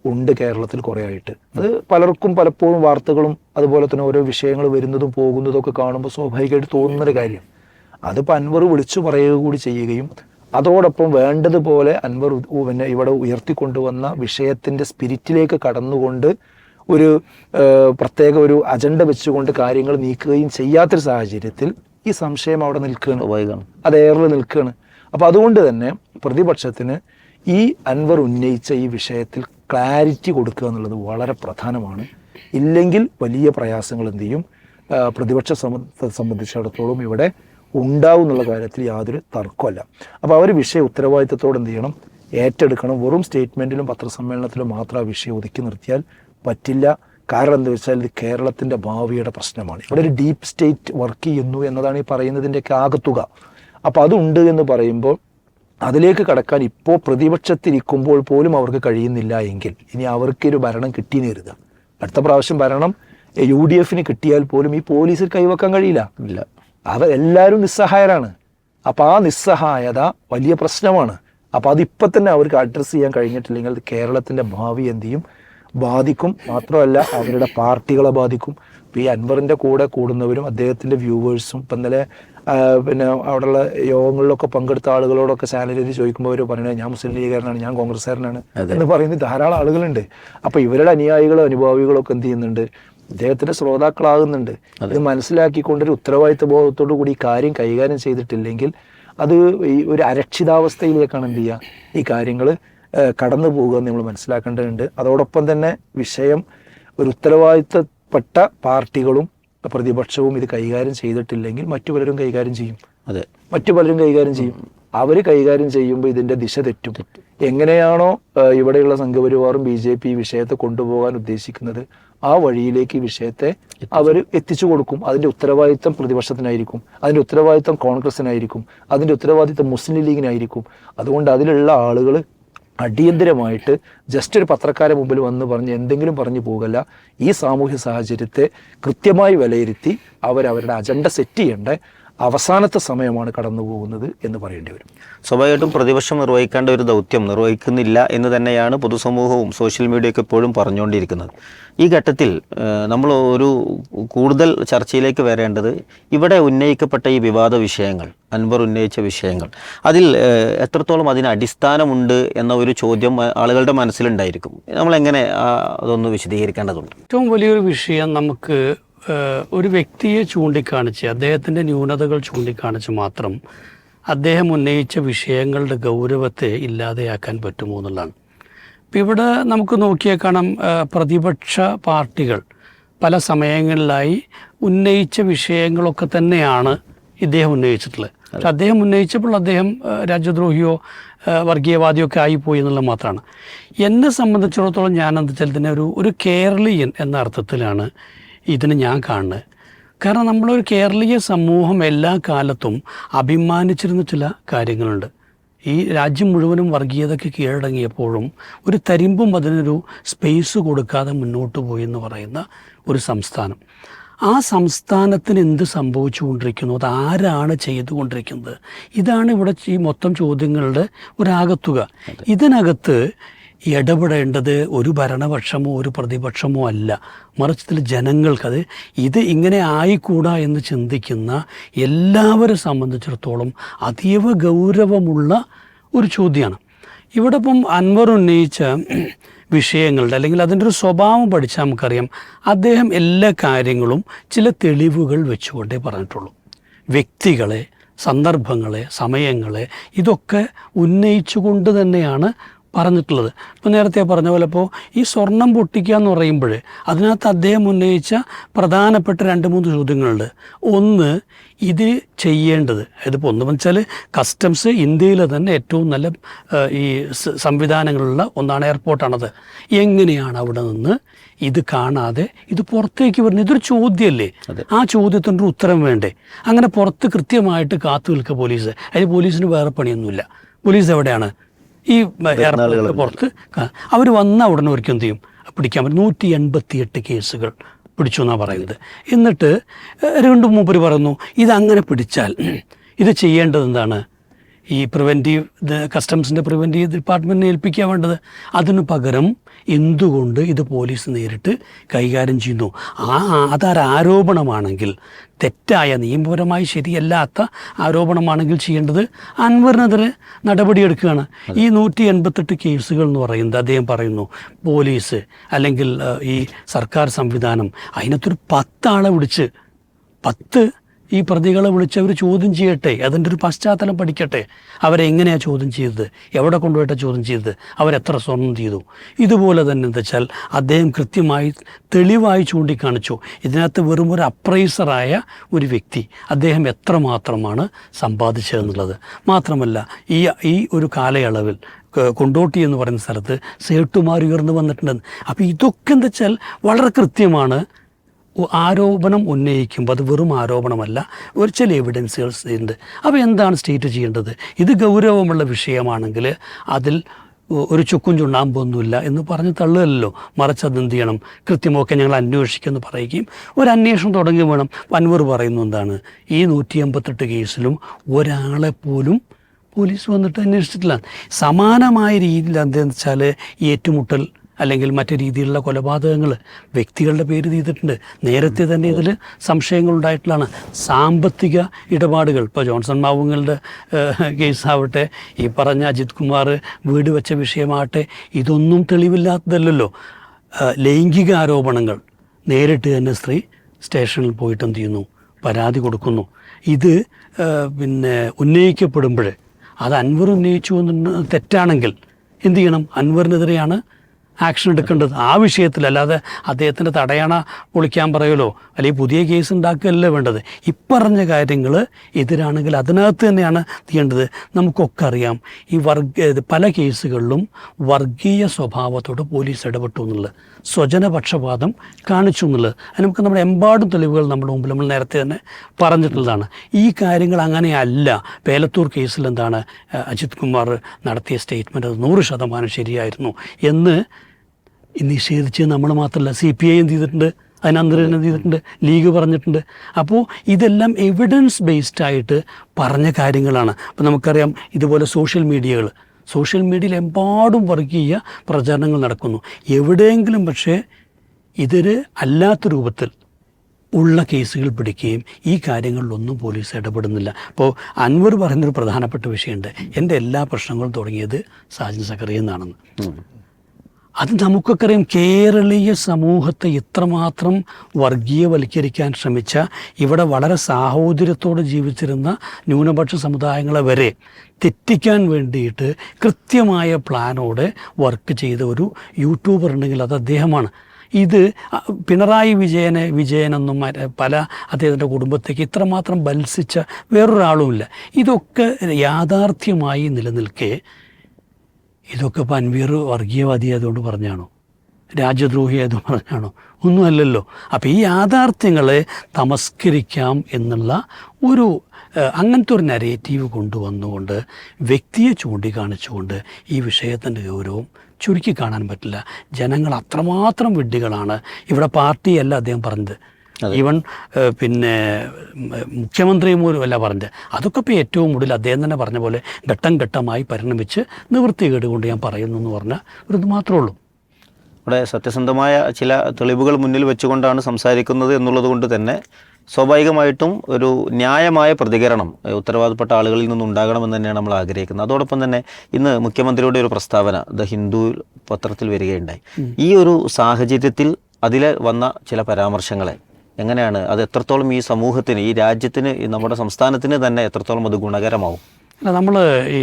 B: ഉണ്ട് കേരളത്തിൽ കുറേ ആയിട്ട് അത് പലർക്കും പലപ്പോഴും വാർത്തകളും അതുപോലെ തന്നെ ഓരോ വിഷയങ്ങൾ വരുന്നതും പോകുന്നതും ഒക്കെ കാണുമ്പോൾ സ്വാഭാവികമായിട്ട് തോന്നുന്നൊരു കാര്യം. അതിപ്പോൾ അൻവർ വിളിച്ചു പറയുക കൂടി ചെയ്യുകയും അതോടൊപ്പം വേണ്ടതുപോലെ അൻവർ പിന്നെ ഇവിടെ ഉയർത്തിക്കൊണ്ടുവന്ന വിഷയത്തിന്റെ സ്പിരിറ്റിലേക്ക് കടന്നുകൊണ്ട് ഒരു പ്രത്യേക ഒരു അജണ്ട വെച്ചുകൊണ്ട് കാര്യങ്ങൾ നീക്കുകയും ചെയ്യാത്തൊരു സാഹചര്യത്തിൽ ഈ സംശയം അവിടെ നിൽക്കുകയാണ്. അത് എയറിൽ നിൽക്കുകയാണ്. അപ്പോൾ അതുകൊണ്ട് തന്നെ പ്രതിപക്ഷത്തിന് ഈ അൻവർ ഉന്നയിച്ച ഈ വിഷയത്തിൽ ക്ലാരിറ്റി കൊടുക്കുക എന്നുള്ളത് വളരെ പ്രധാനമാണ്. ഇല്ലെങ്കിൽ വലിയ പ്രയാസങ്ങൾ എന്ത് ചെയ്യും? പ്രതിപക്ഷ സംബ- സംബന്ധിച്ചിടത്തോളം ഇവിടെ ഉണ്ടാവും എന്നുള്ള കാര്യത്തിൽ യാതൊരു തർക്കമല്ല അപ്പോൾ അവർ വിഷയ ഉത്തരവാദിത്തത്തോടെ എന്ത് ചെയ്യണം? ഏറ്റെടുക്കണം. വെറും സ്റ്റേറ്റ്മെന്റിലും പത്രസമ്മേളനത്തിലും മാത്രം ആ വിഷയം ഒതുക്കി നിർത്തിയാൽ പറ്റില്ല. കാരണം എന്താ വെച്ചാൽ ഇത് കേരളത്തിന്റെ ഭാവിയുടെ പ്രശ്നമാണ്. ഇവിടെ ഒരു ഡീപ്പ് സ്റ്റേറ്റ് വർക്ക് ചെയ്യുന്നു എന്നതാണ് ഈ പറയുന്നതിന്റെയൊക്കെ ആകത്തുക. അപ്പോൾ അതുണ്ട് എന്ന് പറയുമ്പോൾ അതിലേക്ക് കടക്കാൻ ഇപ്പോൾ പ്രതിപക്ഷത്തിരിക്കുമ്പോൾ പോലും അവർക്ക് കഴിയുന്നില്ല എങ്കിൽ ഇനി അവർക്കൊരു ഭരണം കിട്ടിയെന്ന് കരുതുക അടുത്ത പ്രാവശ്യം ഭരണം യു ഡി എഫിന് കിട്ടിയാൽ പോലും ഈ പോലീസിൽ കൈവക്കാൻ കഴിയില്ല.
C: ഇല്ല.
B: അവരെല്ലാവരും നിസ്സഹായരാണ്. അപ്പോൾ ആ നിസ്സഹായത വലിയ പ്രശ്നമാണ്. അപ്പോൾ അതിപ്പോൾ തന്നെ അവർക്ക് അഡ്രസ്സ് ചെയ്യാൻ കഴിഞ്ഞിട്ടില്ലെങ്കിൽ കേരളത്തിന്റെ ഭാവി എന്ത് ചെയ്യും? ബാധിക്കും. മാത്രമല്ല അവരുടെ പാർട്ടികളെ ബാധിക്കും. ഈ അൻവറിന്റെ കൂടെ കൂടുന്നവരും അദ്ദേഹത്തിന്റെ വ്യൂവേഴ്സും ഇപ്പം ഇന്നലെ പിന്നെ അവിടെയുള്ള യോഗങ്ങളിലൊക്കെ പങ്കെടുത്ത ആളുകളോടൊക്കെ സാലറി ചോദിക്കുമ്പോൾ അവർ പറയുന്നത് ഞാൻ മുസ്ലിം ലീഗുകാരനാണ് ഞാൻ കോൺഗ്രസ്സുകാരനാണ് എന്ന് പറയുന്ന ധാരാളം ആളുകളുണ്ട്. അപ്പോൾ ഇവരുടെ അനുയായികളും അനുഭാവികളും ഒക്കെ എന്ത് ചെയ്യുന്നുണ്ട്? ഇദ്ദേഹത്തിന്റെ ശ്രോതാക്കളാകുന്നുണ്ട്. ഇത് മനസ്സിലാക്കിക്കൊണ്ടൊരു ഉത്തരവാദിത്വ ബോധത്തോടു കൂടി ഈ കാര്യം കൈകാര്യം ചെയ്തിട്ടില്ലെങ്കിൽ അത് ഈ ഒരു അരക്ഷിതാവസ്ഥയിലേക്കാണ് എന്ത് ചെയ്യുക? ഈ കാര്യങ്ങൾ കടന്നു പോകുക എന്ന് നമ്മൾ മനസ്സിലാക്കേണ്ടതുണ്ട്. അതോടൊപ്പം തന്നെ വിഷയം ഒരു ഉത്തരവാദിത്തപ്പെട്ട പാർട്ടികളും പ്രതിപക്ഷവും ഇത് കൈകാര്യം ചെയ്തിട്ടില്ലെങ്കിൽ മറ്റു പലരും കൈകാര്യം ചെയ്യും.
C: അതെ.
B: മറ്റു പലരും കൈകാര്യം ചെയ്യും. അവർ കൈകാര്യം ചെയ്യുമ്പോൾ ഇതിന്റെ ദിശ തെറ്റും. എങ്ങനെയാണോ ഇവിടെയുള്ള സംഘപരിവാറും ബി ജെ പി വിഷയത്തെ കൊണ്ടുപോകാൻ ഉദ്ദേശിക്കുന്നത് ആ വഴിയിലേക്ക് ഈ വിഷയത്തെ അവർ എത്തിച്ചു കൊടുക്കും. അതിന്റെ ഉത്തരവാദിത്തം പ്രതിപക്ഷത്തിനായിരിക്കും. അതിന്റെ ഉത്തരവാദിത്തം കോൺഗ്രസിനായിരിക്കും അതിന്റെ ഉത്തരവാദിത്തം മുസ്ലിം ലീഗിനായിരിക്കും. അതുകൊണ്ട് അതിലുള്ള ആളുകൾ അടിയന്തരമായിട്ട് ജസ്റ്റ് ഒരു പത്രക്കാരെ മുമ്പിൽ വന്ന് പറഞ്ഞ് എന്തെങ്കിലും പറഞ്ഞു പോകല്ല. ഈ സാമൂഹ്യ സാഹചര്യത്തെ കൃത്യമായി വിലയിരുത്തി അവരവരുടെ അജണ്ട സെറ്റ് ചെയ്യേണ്ട. അവസാനത്തെ സമയമാണ് കടന്നു പോകുന്നത് എന്ന് പറയേണ്ടി വരും.
C: സ്വാഭാവികമായിട്ടും പ്രതിപക്ഷം നിർവഹിക്കേണ്ട ഒരു ദൗത്യം നിർവഹിക്കുന്നില്ല എന്ന് തന്നെയാണ് പൊതുസമൂഹവും സോഷ്യൽ മീഡിയയൊക്കെ എപ്പോഴും പറഞ്ഞുകൊണ്ടിരിക്കുന്നത്. ഈ ഘട്ടത്തിൽ നമ്മൾ ഒരു കൂടുതൽ ചർച്ചയിലേക്ക് വരേണ്ടത് ഇവിടെ ഉന്നയിക്കപ്പെട്ട ഈ വിവാദ വിഷയങ്ങൾ അൻവർ ഉന്നയിച്ച വിഷയങ്ങൾ അതിൽ എത്രത്തോളം അതിന് അടിസ്ഥാനമുണ്ട് എന്ന ഒരു ചോദ്യം ആളുകളുടെ മനസ്സിലുണ്ടായിരിക്കും. നമ്മളെങ്ങനെ എങ്ങനെ അതൊന്ന് വിശദീകരിക്കേണ്ടതുണ്ട്?
A: ഏറ്റവും വലിയൊരു വിഷയം നമുക്ക് ഒരു വ്യക്തിയെ ചൂണ്ടിക്കാണിച്ച് അദ്ദേഹത്തിന്റെ ന്യൂനതകൾ ചൂണ്ടിക്കാണിച്ച് മാത്രം അദ്ദേഹം ഉന്നയിച്ച വിഷയങ്ങളുടെ ഗൗരവത്തെ ഇല്ലാതെയാക്കാൻ പറ്റുമോ എന്നുള്ളതാണ്. ഇപ്പം ഇവിടെ നമുക്ക് നോക്കിയാൽ കാണാം പ്രതിപക്ഷ പാർട്ടികൾ പല സമയങ്ങളിലായി ഉന്നയിച്ച വിഷയങ്ങളൊക്കെ തന്നെയാണ് ഇദ്ദേഹം ഉന്നയിച്ചിട്ടുള്ളത്. പക്ഷെ അദ്ദേഹം ഉന്നയിച്ചപ്പോൾ അദ്ദേഹം രാജ്യദ്രോഹിയോ വർഗീയവാദിയോ ഒക്കെ ആയിപ്പോയി എന്നുള്ളത് മാത്രമാണ്. എന്നെ സംബന്ധിച്ചിടത്തോളം ഞാൻ എന്താ വെച്ചാൽ തന്നെ ഒരു ഒരു കേരളീയൻ എന്ന അർത്ഥത്തിലാണ് ഇതിന് ഞാൻ കാണുന്നത്. കാരണം നമ്മളൊരു കേരളീയ സമൂഹം എല്ലാ കാലത്തും അഭിമാനിച്ചിരുന്ന ചില കാര്യങ്ങളുണ്ട്. ഈ രാജ്യം മുഴുവനും വർഗീയതയ്ക്ക് കീഴടങ്ങിയപ്പോഴും ഒരു തരിമ്പും അതിനൊരു സ്പേസ് കൊടുക്കാതെ മുന്നോട്ട് പോയി എന്ന് പറയുന്ന ഒരു സംസ്ഥാനം. ആ സംസ്ഥാനത്തിന് എന്ത് സംഭവിച്ചുകൊണ്ടിരിക്കുന്നു അത് ആരാണ് ചെയ്തുകൊണ്ടിരിക്കുന്നത് ഇതാണ് ഇവിടെ ഈ മൊത്തം ചോദ്യങ്ങളുടെ ഒരാകത്തുക. ഇതിനകത്ത് ഇടപെടേണ്ടത് ഒരു ഭരണപക്ഷമോ ഒരു പ്രതിപക്ഷമോ അല്ല. മറിച്ച് ജനങ്ങൾക്കത് ഇത് ഇങ്ങനെ ആയിക്കൂടാ എന്ന് ചിന്തിക്കുന്ന എല്ലാവരെ സംബന്ധിച്ചിടത്തോളം അതീവ ഗൗരവമുള്ള ഒരു ചോദ്യമാണ് ഇവിടെ ഇപ്പം അൻവർ ഉന്നയിച്ച വിഷയങ്ങളുടെ അല്ലെങ്കിൽ അതിന്റെ ഒരു സ്വഭാവം പഠിച്ചാൽ നമുക്കറിയാം. അദ്ദേഹം എല്ലാ കാര്യങ്ങളും ചില തെളിവുകൾ വെച്ചുകൊണ്ടേ പറഞ്ഞിട്ടുള്ളൂ. വ്യക്തികളെ സന്ദർഭങ്ങളെ സമയങ്ങളെ ഇതൊക്കെ ഉന്നയിച്ചുകൊണ്ട് തന്നെയാണ് പറഞ്ഞിട്ടുള്ളത്. ഇപ്പോൾ നേരത്തെ പറഞ്ഞ പോലെ ഇപ്പോൾ ഈ സ്വർണം പൊട്ടിക്കുക എന്ന് പറയുമ്പോൾ അതിനകത്ത് അദ്ദേഹം ഉന്നയിച്ച പ്രധാനപ്പെട്ട രണ്ട് മൂന്ന് ചോദ്യങ്ങളുണ്ട്. ഒന്ന് ഇത് ചെയ്യേണ്ടത്. ഇതിപ്പോൾ ഒന്ന് വെച്ചാൽ കസ്റ്റംസ് ഇന്ത്യയിലെ തന്നെ ഏറ്റവും നല്ല ഈ സംവിധാനങ്ങളുള്ള ഒന്നാണ് എയർപോർട്ടാണത് എങ്ങനെയാണ് അവിടെ നിന്ന് ഇത് കാണാതെ ഇത് പുറത്തേക്ക് വരുന്നത്? ഇതൊരു ചോദ്യമല്ലേ? ആ ചോദ്യത്തിന്റെ ഒരു ഉത്തരം വേണ്ടേ? അങ്ങനെ പുറത്ത് കൃത്യമായിട്ട് കാത്തു നിൽക്കുക പോലീസ്. അതിന് പോലീസിന് വേറെ പണിയൊന്നുമില്ല. പോലീസ് എവിടെയാണ്? ഈ എയർപോർട്ട് പുറത്ത് അവർ വന്ന ഉടനെ ഒരിക്കൽ എന്ത് ചെയ്യും? പിടിക്കാൻ പറ്റും. നൂറ്റി എൺപത്തി എട്ട് കേസുകൾ പിടിച്ചു എന്നാണ് പറയുന്നത്. എന്നിട്ട് രണ്ട് മൂപ്പർ പറയുന്നു ഇതങ്ങനെ പിടിച്ചാൽ ഇത് ചെയ്യേണ്ടത് എന്താണ്? ഈ പ്രിവെന്റീവ് കസ്റ്റംസിന്റെ പ്രിവെന്റീവ് ഡിപ്പാർട്ട്മെന്റിനെ ഏൽപ്പിക്കാൻ വേണ്ടത്. അതിനു പകരം എന്തുകൊണ്ട് ഇത് പോലീസ് നേരിട്ട് കൈകാര്യം ചെയ്യുന്നു? ആ ആധാരാരോപണമാണെങ്കിൽ ആരോപണമാണെങ്കിൽ തെറ്റായ നിയമപരമായി ശരിയല്ലാത്ത ആരോപണമാണെങ്കിൽ ചെയ്യേണ്ടത് അൻവറിനെതിരെ നടപടിയെടുക്കുകയാണ്. ഈ നൂറ്റി എൺപത്തെട്ട് കേസുകൾ എന്ന് പറയുന്നത് അദ്ദേഹം പറയുന്നു പോലീസ് അല്ലെങ്കിൽ ഈ സർക്കാർ സംവിധാനം അതിനകത്തൊരു പത്താളെ വിളിച്ച് പത്ത് ഈ പ്രതികളെ വിളിച്ച് അവർ ചോദ്യം ചെയ്യട്ടെ അതിന്റെ ഒരു പശ്ചാത്തലം പഠിക്കട്ടെ. അവരെങ്ങനെയാണ് ചോദ്യം ചെയ്തത്? എവിടെ കൊണ്ടുപോയിട്ടാണ് ചോദ്യം ചെയ്തത്? അവരെത്ര സ്വർണം ചെയ്തു ഇതുപോലെ തന്നെ എന്താ വെച്ചാൽ അദ്ദേഹം കൃത്യമായി തെളിവായി ചൂണ്ടിക്കാണിച്ചു. ഇതിനകത്ത് വെറും ഒരു അപ്രൈസറായ ഒരു വ്യക്തി. അദ്ദേഹം എത്ര എത്രമാത്രമാണ് സമ്പാദിച്ചതെന്നുള്ളത്. മാത്രമല്ല ഈ ഈ ഒരു കാലയളവിൽ കൊണ്ടോട്ടി എന്ന് പറയുന്ന സ്ഥലത്ത് സേട്ടുമാർ ഉയർന്നു വന്നിട്ടുണ്ടെന്ന് അപ്പോൾ ഇതൊക്കെ എന്താ വെച്ചാൽ വളരെ കൃത്യമാണ് ആരോപണം ഉന്നയിക്കുമ്പോൾ അത് വെറും ആരോപണമല്ല വെർച്വൽ എവിഡൻസുകൾ ഉണ്ട്. അപ്പോൾ എന്താണ് സ്റ്റേറ്റ് ചെയ്യേണ്ടത്? ഇത് ഗൗരവമുള്ള വിഷയമാണെങ്കിൽ അതിൽ ഒരു ചുക്കും ചുണ്ണാമ്പൊന്നുമില്ല എന്ന് പറഞ്ഞ് തള്ളുകയല്ലോ. മറിച്ച് അത് എന്ത് ചെയ്യണം? കൃത്യമൊക്കെ ഞങ്ങൾ അന്വേഷിക്കുമെന്ന് പറയുകയും ഒരു അന്വേഷണം തുടങ്ങി വേണം. വൻവർ പറയുന്ന എന്താണ്? ഈ നൂറ്റി എൺപത്തെട്ട് കേസിലും ഒരാളെ പോലും പോലീസ് വന്നിട്ട് അന്വേഷിച്ചിട്ടില്ല. സമാനമായ രീതിയിൽ എന്താണെന്ന് വെച്ചാൽ ഏറ്റുമുട്ടൽ അല്ലെങ്കിൽ മറ്റു രീതിയിലുള്ള കൊലപാതകങ്ങൾ വ്യക്തികളുടെ പേര് ചെയ്തിട്ടുണ്ട്. നേരത്തെ തന്നെ ഇതിൽ സംശയങ്ങൾ ഉണ്ടായിട്ടുള്ളതാണ് സാമ്പത്തിക ഇടപാടുകൾ. ഇപ്പോൾ ജോൺസൺ മാവുങ്ങളുടെ കേസാവട്ടെ ഈ പറഞ്ഞ അജിത് കുമാർ വീട് വെച്ച വിഷയമാകട്ടെ ഇതൊന്നും തെളിവില്ലാത്തതല്ലല്ലോ. ലൈംഗിക ആരോപണങ്ങൾ. നേരിട്ട് തന്നെ സ്ത്രീ സ്റ്റേഷനിൽ പോയിട്ട് എന്ത് ചെയ്യുന്നു? പരാതി കൊടുക്കുന്നു. ഇത് പിന്നെ ഉന്നയിക്കപ്പെടുമ്പോൾ അത് അൻവർ ഉന്നയിച്ചു എന്ന് തെറ്റാണെങ്കിൽ എന്ത് ചെയ്യണം? അൻവറിനെതിരെയാണ് ആക്ഷൻ എടുക്കേണ്ടത് ആ വിഷയത്തിലല്ലാതെ അദ്ദേഹത്തിന്റെ തടയണ പൊളിക്കാൻ പറയലോ അല്ലെങ്കിൽ പുതിയ കേസ് ഉണ്ടാക്കുകയല്ല വേണ്ടത്? ഇപ്പറഞ്ഞ കാര്യങ്ങൾ എതിരാണെങ്കിൽ അതിനകത്ത് തന്നെയാണ് ചെയ്യേണ്ടത്. നമുക്കൊക്കെ അറിയാം ഈ വർഗ പല കേസുകളിലും വർഗീയ സ്വഭാവത്തോട് പോലീസ് ഇടപെട്ടു എന്നുള്ളത്. സ്വജനപക്ഷപാതം കാണിച്ചു എന്നുള്ളത്. അത് നമുക്ക് നമ്മുടെ എമ്പാടും തെളിവുകൾ നമ്മുടെ മുമ്പിൽ നമ്മൾ നേരത്തെ തന്നെ പറഞ്ഞിട്ടുള്ളതാണ്. ഈ കാര്യങ്ങൾ അങ്ങനെയല്ല പേലത്തൂർ കേസിൽ എന്താണ് അജിത് കുമാർ നടത്തിയ സ്റ്റേറ്റ്മെന്റ് അത് നൂറ് ശതമാനം ശരിയായിരുന്നു എന്ന് നിഷേധിച്ച് നമ്മൾ മാത്രമല്ല സി പി ഐ എന്ത് ചെയ്തിട്ടുണ്ട് അതിനന്തരം എന്ത് ചെയ്തിട്ടുണ്ട് ലീഗ് പറഞ്ഞിട്ടുണ്ട്. അപ്പോൾ ഇതെല്ലാം എവിഡൻസ് ബേസ്ഡ് ആയിട്ട് പറഞ്ഞ കാര്യങ്ങളാണ്. അപ്പോൾ നമുക്കറിയാം ഇതുപോലെ സോഷ്യൽ മീഡിയകൾ സോഷ്യൽ മീഡിയയിൽ എമ്പാടും വർഗീയ പ്രചാരണങ്ങൾ നടക്കുന്നു. എവിടെയെങ്കിലും പക്ഷേ ഇതൊരു അല്ലാത്ത രൂപത്തിൽ ഉള്ള കേസുകൾ പിടിക്കുകയും ഈ കാര്യങ്ങളിലൊന്നും പോലീസ് ഇടപെടുന്നില്ല. അപ്പോൾ അൻവർ പറയുന്നൊരു പ്രധാനപ്പെട്ട വിഷയമുണ്ട്. എന്റെ എല്ലാ പ്രശ്നങ്ങളും തുടങ്ങിയത് സാജൻ സക്കറിയിൽ നിന്നാണെന്ന്. അത് നമുക്കൊക്കെ കേരളീയ സമൂഹത്തെ ഇത്രമാത്രം വർഗീയവൽക്കരിക്കാൻ ശ്രമിച്ച ഇവിടെ വളരെ സാഹോദര്യത്തോടെ ജീവിച്ചിരുന്ന ന്യൂനപക്ഷ സമുദായങ്ങളെ വരെ തെറ്റിക്കാൻ വേണ്ടിയിട്ട് കൃത്യമായ പ്ലാനോടെ വർക്ക് ചെയ്ത ഒരു യൂട്യൂബർ ഉണ്ടെങ്കിൽ അത് അദ്ദേഹമാണ്. ഇത് പിണറായി വിജയനെ വിജയനെന്നും പല അദ്ദേഹത്തിന്റെ കുടുംബത്തേക്ക് ഇത്രമാത്രം ബത്സിച്ച വേറൊരാളുമില്ല. ഇതൊക്കെ യാഥാർത്ഥ്യമായി നിലനിൽക്കെ ഇതൊക്കെ പൻവീർ വർഗീയവാദിയായതുകൊണ്ട് പറഞ്ഞാണോ? രാജ്യദ്രോഹി ആയതുകൊണ്ട് പറഞ്ഞാണോ? ഒന്നുമല്ലല്ലോ. അപ്പോൾ ഈ യാഥാർത്ഥ്യങ്ങളെ തമസ്കരിക്കാം എന്നുള്ള ഒരു അങ്ങനത്തെ ഒരു നരേറ്റീവ് കൊണ്ടുവന്നുകൊണ്ട് വ്യക്തിയെ ചൂണ്ടിക്കാണിച്ചുകൊണ്ട് ഈ വിഷയത്തിന്റെ ഗൗരവം ചുരുക്കി കാണാൻ പറ്റില്ല. ജനങ്ങൾ അത്രമാത്രം വിഡ്ഢികളാണ്. ഇവിടെ പാർട്ടിയല്ല അദ്ദേഹം പറഞ്ഞത്. ഈവൻ പിന്നെ മുഖ്യമന്ത്രിയും മുഖ്യമന്ത്രി പോലും അല്ല പറഞ്ഞത്. അതൊക്കെ ഇപ്പോൾ ഏറ്റവും കൂടുതൽ അദ്ദേഹം തന്നെ പറഞ്ഞ പോലെ ഘട്ടം ഘട്ടമായി പരിണമിച്ച് നിവൃത്തികേട് കൊണ്ട് ഞാൻ പറയുന്നു എന്ന് പറഞ്ഞാൽ ഒരു ഇത് മാത്രമേ ഉള്ളൂ.
C: ഇവിടെ സത്യസന്ധമായ ചില തെളിവുകൾ മുന്നിൽ വെച്ചുകൊണ്ടാണ് സംസാരിക്കുന്നത് എന്നുള്ളത് കൊണ്ട് തന്നെ സ്വാഭാവികമായിട്ടും ഒരു ന്യായമായ പ്രതികരണം ഉത്തരവാദപ്പെട്ട ആളുകളിൽ നിന്നുണ്ടാകണമെന്ന് തന്നെയാണ് നമ്മൾ ആഗ്രഹിക്കുന്നത്. അതോടൊപ്പം തന്നെ ഇന്ന് മുഖ്യമന്ത്രിയുടെ ഒരു പ്രസ്താവന ദ ഹിന്ദു പത്രത്തിൽ വരികയുണ്ടായി. ഈ ഒരു സാഹചര്യത്തിൽ അതിൽ വന്ന ചില പരാമർശങ്ങളെ എങ്ങനെയാണ്? അത് എത്രത്തോളം ഈ സമൂഹത്തിന് ഈ രാജ്യത്തിന് നമ്മുടെ സംസ്ഥാനത്തിന് തന്നെ എത്രത്തോളം അത് ഗുണകരമാവും?
A: നമ്മൾ ഈ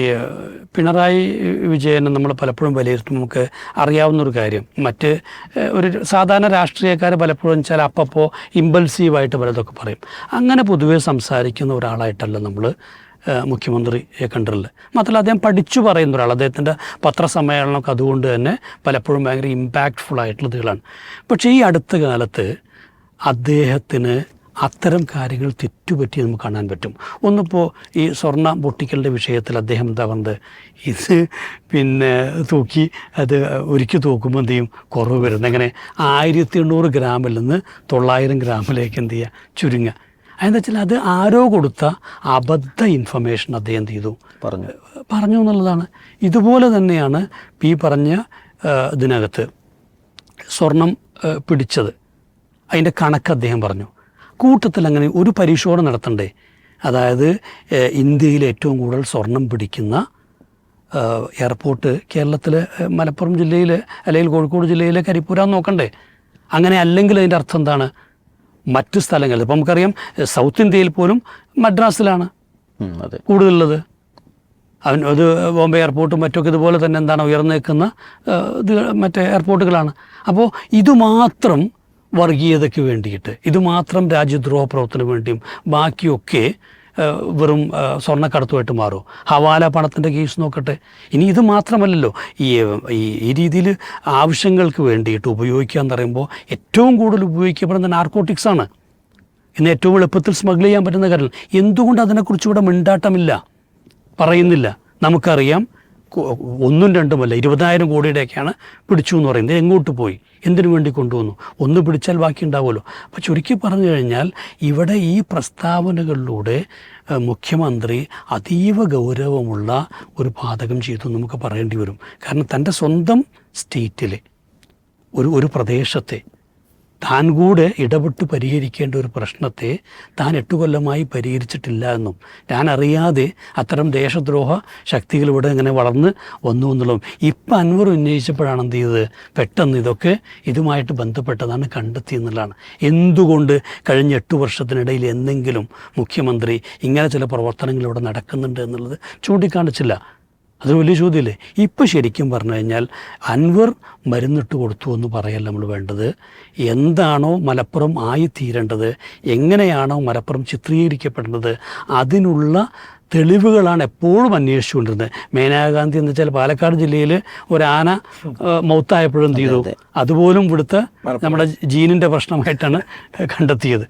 A: പിണറായി വിജയനെ നമ്മൾ പലപ്പോഴും വിലയിരുത്തും. നമുക്ക് അറിയാവുന്നൊരു കാര്യം. മറ്റ് ഒരു സാധാരണ രാഷ്ട്രീയക്കാർ പലപ്പോഴും വെച്ചാൽ അപ്പപ്പോൾ ഇമ്പൾസീവായിട്ട് പലതൊക്കെ പറയും. അങ്ങനെ പൊതുവേ സംസാരിക്കുന്ന ഒരാളായിട്ടല്ല നമ്മൾ മുഖ്യമന്ത്രിയെ കണ്ടിട്ടുള്ളത്. മാത്രമല്ല അദ്ദേഹം പഠിച്ചു പറയുന്ന ഒരാൾ അദ്ദേഹത്തിന്റെ പത്രസമ്മേളനമൊക്കെ അതുകൊണ്ട് തന്നെ പലപ്പോഴും ഭയങ്കര ഇമ്പാക്റ്റ്ഫുൾ ആയിട്ടുള്ള ഇതുകളാണ് പക്ഷേ ഈ അടുത്ത കാലത്ത് അദ്ദേഹത്തിന് അത്തരം കാര്യങ്ങൾ തെറ്റുപറ്റി നമുക്ക് കാണാൻ പറ്റും. ഒന്നിപ്പോൾ ഈ സ്വർണ പൊട്ടിക്കലിന്റെ വിഷയത്തിൽ അദ്ദേഹം എന്താ പറഞ്ഞത്? ഇത് പിന്നെ തൂക്കി അത് ഒരുക്കി തൂക്കുമ്പോൾ എന്ത് ചെയ്യും? കുറവ് വരുന്നത് എങ്ങനെ? ആയിരത്തി എണ്ണൂറ് ഗ്രാമിൽ നിന്ന് തൊള്ളായിരം ഗ്രാമിലേക്ക് എന്ത് ചെയ്യുക? ചുരുങ്ങുക. അതെന്താ വെച്ചാൽ അത് ആരോ കൊടുത്ത അബദ്ധ ഇൻഫർമേഷൻ അദ്ദേഹം എന്ത് ചെയ്തു?
C: പറഞ്ഞു.
A: പറഞ്ഞു എന്നുള്ളതാണ്. ഇതുപോലെ തന്നെയാണ് ഈ പറഞ്ഞ ഇതിനകത്ത് സ്വർണം പിടിച്ചത്. അതിന്റെ കണക്ക് അദ്ദേഹം പറഞ്ഞു. കൂട്ടത്തിൽ അങ്ങനെ ഒരു പരിശോധന നടത്തണ്ടേ. അതായത് ഇന്ത്യയിൽ ഏറ്റവും കൂടുതൽ സ്വർണം പിടിക്കുന്ന എയർപോർട്ട് കേരളത്തിലെ മലപ്പുറം ജില്ലയിൽ അല്ലെങ്കിൽ കോഴിക്കോട് ജില്ലയിലെ കരിപ്പൂര നോക്കണ്ടേ. അങ്ങനെ അല്ലെങ്കിൽ അതിന്റെ അർത്ഥം എന്താണ്? മറ്റ് സ്ഥലങ്ങളിൽ. ഇപ്പം നമുക്കറിയാം സൗത്ത് ഇന്ത്യയിൽ പോലും മദ്രാസിലാണ്
C: അതെ.
A: കൂടുതലുള്ളത്. അവൻ അത് ബോംബെ എയർപോർട്ടും മറ്റൊക്കെ ഇതുപോലെ തന്നെ എന്താണ് ഉയർന്നേക്കുന്ന മറ്റേ എയർപോർട്ടുകളാണ്. അപ്പോൾ ഇതുമാത്രം വർഗീയതയ്ക്ക് വേണ്ടിയിട്ട്. ഇതുമാത്രം രാജ്യദ്രോഹ പ്രവർത്തനം വേണ്ടിയും ബാക്കിയൊക്കെ വെറും സ്വർണക്കടത്തുമായിട്ട് മാറും. ഹവാല പണത്തിന്റെ കേസ് നോക്കട്ടെ. ഇനി ഇത് മാത്രമല്ലല്ലോ. ഈ ഈ രീതിയിൽ ആവശ്യങ്ങൾക്ക് വേണ്ടിയിട്ട് ഉപയോഗിക്കുക എന്ന് പറയുമ്പോൾ ഏറ്റവും കൂടുതൽ ഉപയോഗിക്കപ്പെടുന്ന നാർക്കോട്ടിക്സ് ആണ് ഇന്ന് ഏറ്റവും എളുപ്പത്തിൽ സ്മഗിൾ ചെയ്യാൻ പറ്റുന്ന കാര്യം എന്തുകൊണ്ട് അതിനെക്കുറിച്ച് ഇവിടെ മിണ്ടാട്ടമില്ല? പറയുന്നില്ല. നമുക്കറിയാം ഒന്നും രണ്ടുമല്ല ഇരുപതായിരം കോടിയുടെയൊക്കെയാണ് പിടിച്ചു എന്ന് പറയുന്നത്. എങ്ങോട്ട് പോയി? എന്തിനു വേണ്ടി കൊണ്ടുവന്നു? ഒന്ന് പിടിച്ചാൽ ബാക്കി ഉണ്ടാവുമല്ലോ അപ്പോൾ ചുരുക്കി പറഞ്ഞു കഴിഞ്ഞാൽ ഇവിടെ ഈ പ്രസ്താവനകളിലൂടെ മുഖ്യമന്ത്രി അതീവ ഗൗരവമുള്ള ഒരു പാതകം ചെയ്തു നമുക്ക് പറയേണ്ടി വരും. കാരണം തന്റെ സ്വന്തം സ്റ്റേറ്റിലെ ഒരു ഒരു പ്രദേശത്തെ താൻ കൂടെ ഇടപെട്ട് പരിഹരിക്കേണ്ട ഒരു പ്രശ്നത്തെ താൻ എട്ട് കൊല്ലമായി പരിഹരിച്ചിട്ടില്ല എന്നും. ഞാൻ അറിയാതെ അത്തരം ദേശദ്രോഹ ശക്തികൾ ഇവിടെ ഇങ്ങനെ വളർന്ന് വന്നു എന്നുള്ളതും. ഇപ്പം അൻവർ ഉന്നയിച്ചപ്പോഴാണ് എന്ത് ചെയ്തത്? പെട്ടെന്ന് ഇതൊക്കെ ഇതുമായിട്ട് ബന്ധപ്പെട്ടതാണ് കണ്ടെത്തി എന്നുള്ളതാണ്. എന്തുകൊണ്ട് കഴിഞ്ഞ എട്ട് വർഷത്തിനിടയിൽ എന്തെങ്കിലും മുഖ്യമന്ത്രി ഇങ്ങനെ ചില പ്രവർത്തനങ്ങൾ ഇവിടെ നടക്കുന്നുണ്ട് എന്നുള്ളത് ചൂണ്ടിക്കാണിച്ചില്ല. അതൊരു വലിയ ചോദ്യമല്ലേ? ഇപ്പോൾ ശരിക്കും പറഞ്ഞു കഴിഞ്ഞാൽ അൻവർ മരുന്നിട്ട് കൊടുത്തു എന്ന് പറയല്ല നമ്മൾ വേണ്ടത് എന്താണോ മലപ്പുറം ആയി ആയിത്തീരേണ്ടത് എങ്ങനെയാണോ മലപ്പുറം ചിത്രീകരിക്കപ്പെടേണ്ടത് അതിനുള്ള തെളിവുകളാണ് എപ്പോഴും അന്വേഷിച്ചുകൊണ്ടിരുന്നത്. മേനകാഗാന്ധി എന്ന് വെച്ചാൽ പാലക്കാട് ജില്ലയിൽ ഒരു ആന മൗത്തായപ്പോഴും ചെയ്തു? അതുപോലും ഇവിടുത്തെ നമ്മുടെ ജീനിന്റെ പ്രശ്നമായിട്ടാണ് കണ്ടെത്തിയത്.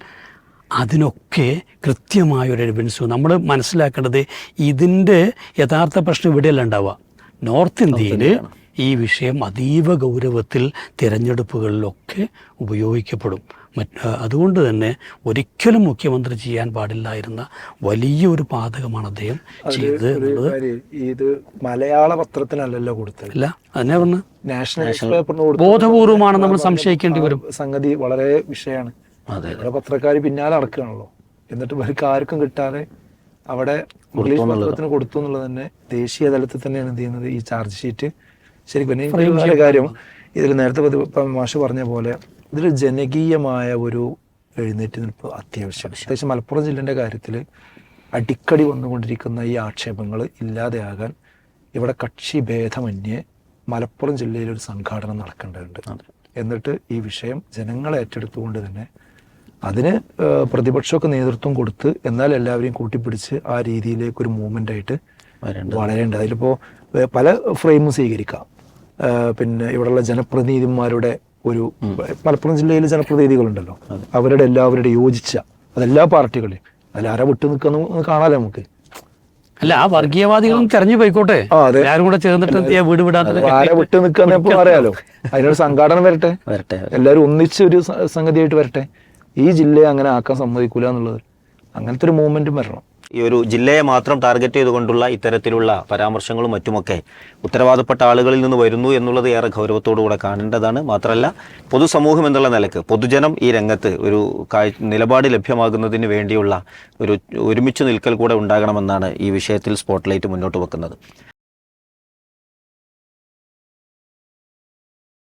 A: അതിനൊക്കെ കൃത്യമായൊരു എവിഡൻസ് നമ്മൾ മനസ്സിലാക്കേണ്ടത് ഇതിന്റെ യഥാർത്ഥ പ്രശ്നം ഇവിടെയല്ല ഉണ്ടാവുക. നോർത്ത് ഇന്ത്യയിൽ ഈ വിഷയം അതീവ ഗൗരവത്തിൽ തിരഞ്ഞെടുപ്പുകളിലൊക്കെ ഉപയോഗിക്കപ്പെടും. മറ്റ് അതുകൊണ്ട് തന്നെ ഒരിക്കലും മുഖ്യമന്ത്രി ചെയ്യാൻ പാടില്ലായിരുന്ന വലിയൊരു പാതകമാണ് അദ്ദേഹം ചെയ്തത് എന്നുള്ളത്
B: ഇത് മലയാള പത്രത്തിനല്ലല്ലോ കൊടുത്തത്.
A: അല്ല അതിനെ പറഞ്ഞ്?
B: നാഷണൽ
A: ബോധപൂർവമാണ് നമ്മൾ സംശയിക്കേണ്ടി വരും.
B: സംഗതി വളരെ വിഷയമാണ്. ഇവിടെ പത്രക്കാർ പിന്നാലെ നടക്കുകയാണല്ലോ. എന്നിട്ട് ഇവർക്ക് ആർക്കും കിട്ടാതെ അവിടെ ഇംഗ്ലീഷ് പത്രത്തിന് കൊടുത്തു എന്നുള്ളത് തന്നെ ദേശീയ തലത്തിൽ തന്നെയാണ് എന്ത് ചെയ്യുന്നത് ഈ ചാർജ് ഷീറ്റ് ശരിക്കും കാര്യം ഇതിൽ നേരത്തെ മാഷ് പറഞ്ഞ പോലെ ഇതിൽ ജനകീയമായ ഒരു എഴുന്നേറ്റ് നിൽപ്പ് അത്യാവശ്യം. പ്രത്യേകിച്ച് മലപ്പുറം ജില്ലേന്റെ കാര്യത്തിൽ അടിക്കടി വന്നുകൊണ്ടിരിക്കുന്ന ഈ ആക്ഷേപങ്ങൾ ഇല്ലാതെയാകാൻ ഇവിടെ കക്ഷി ഭേദമന്യേ മലപ്പുറം ജില്ലയിൽ ഒരു സംഘാടനം നടക്കേണ്ടതുണ്ട്. എന്നിട്ട് ഈ വിഷയം ജനങ്ങളെ ഏറ്റെടുത്തുകൊണ്ട് തന്നെ അതിന് പ്രതിപക്ഷമൊക്കെ നേതൃത്വം കൊടുത്ത് എന്നാൽ എല്ലാവരെയും കൂട്ടിപ്പിടിച്ച് ആ രീതിയിലേക്ക് ഒരു മൂവ്മെന്റ് ആയിട്ട് വളരേണ്ടത്. അതിലിപ്പോൾ പല ഫ്രെയിമും സ്വീകരിക്കാം. പിന്നെ ഇവിടെയുള്ള ജനപ്രതിനിധിമാരുടെ ഒരു മലപ്പുറം ജില്ലയിലെ ജനപ്രതിനിധികളുണ്ടല്ലോ. അവരുടെ എല്ലാവരുടെ യോജിച്ച അതെല്ലാ പാർട്ടികളെയും അതിൽ ആരാ വിട്ടു നിൽക്കുന്ന കാണാലോ നമുക്ക്?
A: അല്ല ആ വർഗീയവാദികളും തെരഞ്ഞു പോയിക്കോട്ടെ. എല്ലാവരും കൂടെ ചേർന്നിട്ട് എന്ത് വീട് വിടാതെ
B: ആരെ വിട്ടു നിൽക്കുന്ന ഇപ്പൊ അറിയാലോ അതിനൊരു സംഘാടനം വരട്ടെ.
C: വരട്ടെ
B: എല്ലാവരും ഒന്നിച്ച് ഒരു സംഗതിയായിട്ട് വരട്ടെ. ഈ ജില്ലയെ അങ്ങനെ ആക്കാൻ സമ്മതിക്കൂല എന്നുള്ളത്. അങ്ങനത്തെ ഒരു മൂവ്മെന്റും വരണം.
C: ഈ ഒരു ജില്ലയെ മാത്രം ടാർഗറ്റ് ചെയ്തുകൊണ്ടുള്ള ഇത്തരത്തിലുള്ള പരാമർശങ്ങളും മറ്റുമൊക്കെ ഉത്തരവാദപ്പെട്ട ആളുകളിൽ നിന്ന് വരുന്നു എന്നുള്ളത് ഏറെ ഗൗരവത്തോടുകൂടെ കാണേണ്ടതാണ്. മാത്രമല്ല പൊതുസമൂഹം എന്നുള്ള നിലയ്ക്ക് പൊതുജനം ഈ രംഗത്ത് ഒരു നിലപാട് ലഭ്യമാകുന്നതിന് വേണ്ടിയുള്ള ഒരു ഒരുമിച്ച് നിൽക്കൽ കൂടെ ഉണ്ടാകണമെന്നാണ് ഈ വിഷയത്തിൽ സ്പോട്ട്ലൈറ്റ് മുന്നോട്ട് വെക്കുന്നത്.